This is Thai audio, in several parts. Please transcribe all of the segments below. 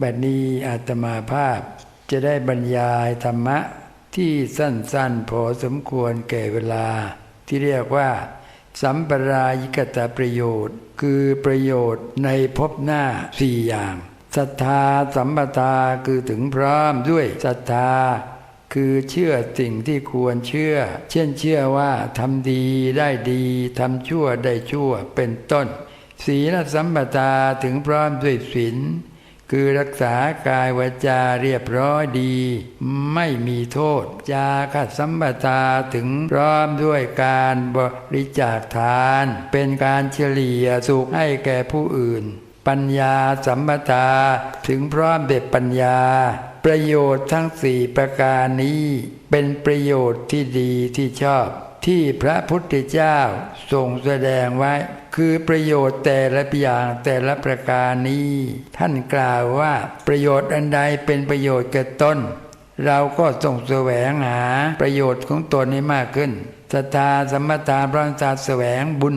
บัดนี้อาตมาภาพจะได้บรรยายธรรมะที่สั้นๆพอสมควรแก่เวลา ที่เรียกว่า สัมปรายิกตประโยชน์ คือประโยชน์ในภพหน้าสี่อย่างศรัทธาสัมปทาคือถึงพร้อมด้วยศรัทธา คือเชื่อสิ่งที่ควรเชื่อ เช่นเชื่อว่าทำดีได้ดีทำชั่วได้ชั่วเป็นต้น ศีลสัมปทาถึงพร้อมด้วยศีล คือรักษากายวาจาเรียบร้อยดี ไม่มีโทษ จาคสัมปทาถึงพร้อมด้วยการบริจาคทาน เป็นการเฉลี่ยสุขให้แก่ผู้อื่น ปัญญาสัมปทาถึงพร้อมเด็ดปัญญา ประโยชน์ทั้งสี่ประการนี้ เป็นประโยชน์ที่ดีที่ชอบ ที่พระพุทธเจ้าทรงแสดงไว้ คือประโยชน์แต่ละอย่างแต่ละประการนี้ ท่านกล่าวว่าประโยชน์อันใดเป็นประโยชน์แก่ตนเราก็ต้องแสวงหาประโยชน์ของตนให้มากขึ้นศรัทธาสมถาพระศาสแสวงบุญ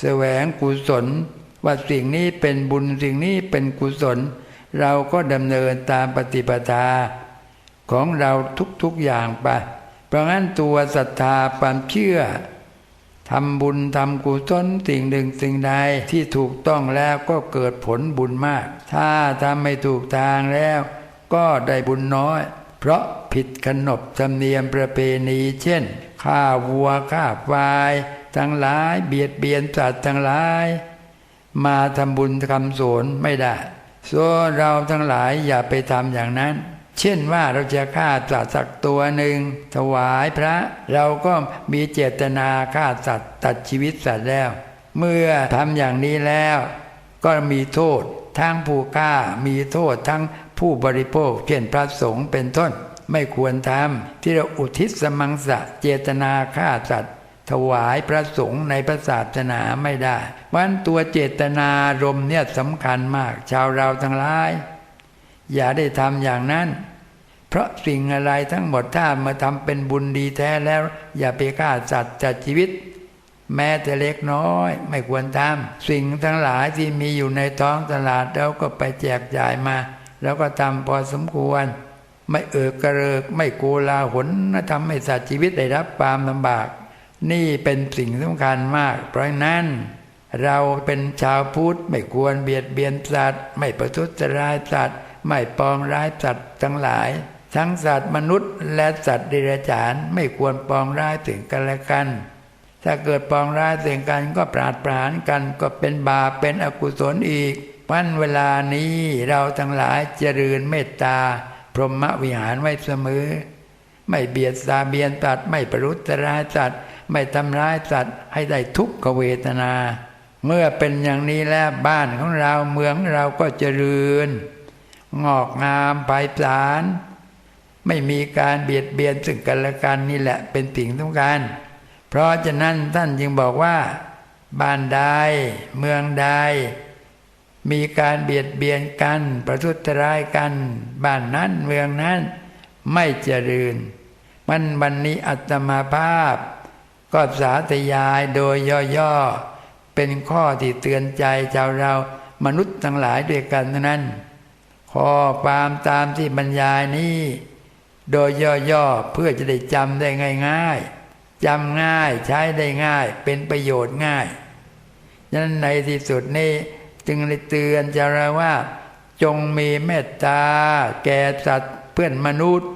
แสวงกุศล ว่าสิ่งนี้เป็นบุญสิ่งนี้เป็นกุศล เราก็ดำเนินตามปฏิปทา ของเราทุกๆอย่างไป เพราะงั้นตัวศรัทธาความเชื่อทำบุญทำกุศลสิ่งหนึ่งสิ่งใดที่ถูกต้องแล้วก็เกิดผลบุญมาก ถ้าทำไม่ถูกทางแล้ว ก็ได้บุญน้อย เพราะผิดขนบธรรมเนียมประเพณีเช่นฆ่าวัวฆ่าควายทั้งหลายเบียดเบียนสัตว์ทั้งหลาย มาทำบุญคำสนไม่ได้ส่วนเราทั้งหลายอย่าไปทำอย่างนั้น เช่นว่าเราจะฆ่าสัตว์สักตัวหนึ่งถวายพระ เราก็มีเจตนาฆ่าสัตว์ตัดชีวิตสัตว์แล้ว เมื่อทำอย่างนี้แล้ว ก็มีโทษทั้งผู้ฆ่ามีโทษทั้งผู้บริโภคเช่นพระสงฆ์เป็นต้นไม่ควรทำที่เราอุทิศสมังสะเจตนาฆ่าสัตว์ ถวายพระสงฆ์ในพระศาสนาไม่ได้วันตัวเจตนารมเนี่ยสำคัญมาก ชาวเราทั้งหลาย อย่าได้ทำอย่างนั้น เพราะสิ่งอะไรทั้งหมดถ้ามาทำเป็นบุญดีแท้แล้ว อย่าไปฆ่าสัตว์จัดชีวิต แม้แต่เล็กน้อยไม่ควรทำสิ่งทั้งหลายที่มีอยู่ในท้องตลาดเราก็ไปแจกจ่ายมา แล้วก็ทำพอสมควร ไม่เอิกกระเริกไม่โกลาหลทำให้สัตว์ชีวิตได้รับความลำบาก นี่เป็นสิ่งสำคัญมาก เพราะนั้นเราเป็นชาวพุทธไม่ควรเบียดเบียนสัตว์ ไม่ประทุษร้ายสัตว์ ไม่ปองร้ายสัตว์ทั้งหลาย ทั้งสัตว์มนุษย์และสัตว์เดรัจฉานไม่ควรปองร้ายถึงกันและกัน ถ้าเกิดปองร้ายถึงกันก็ปราดปรานกันก็เป็นบาปเป็นอกุศลอีกวันเวลานี้เราทั้งหลายเจริญเมตตา พรหมวิหารไว้เสมอ ไม่เบียดสาเบียนตัดไม่ประรุษร้ายสัตว์ไม่ทำร้ายสัตว์ให้ได้ทุกขเวทนา เมื่อเป็นอย่างนี้แล้วบ้านของเราเมืองเราก็เจริญ งอกงามไปศาล ไม่มีการเบียดเบียนซึ่งกันและกันนี่แหละเป็นสิ่งสำคัญเพราะฉะนั้นท่านจึงบอกว่า บ้านใดเมืองใด มีการเบียดเบียนกัน ประทุษร้ายกัน บ้านนั้นเมืองนั้นไม่เจริญ มันวันนี้อัตมาภาพ ก็สาธยายโดยย่อๆ เป็นข้อที่เตือนใจชาวเรามนุษย์ทั้งหลายด้วยกันนั้น ข้อความตามที่บรรยายนี้ โดยย่อๆเพื่อจะได้จำได้ง่าย ๆจำง่ายใช้ได้ง่าย เป็นประโยชน์ง่ายฉะนั้นในที่สุดนี้จึงได้เตือนจาราว่า จงมีเมตตา แก่สัตว์เพื่อนมนุษย์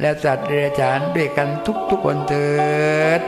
และสัตว์เดรัจฉานด้วยกันทุกๆคนเถิด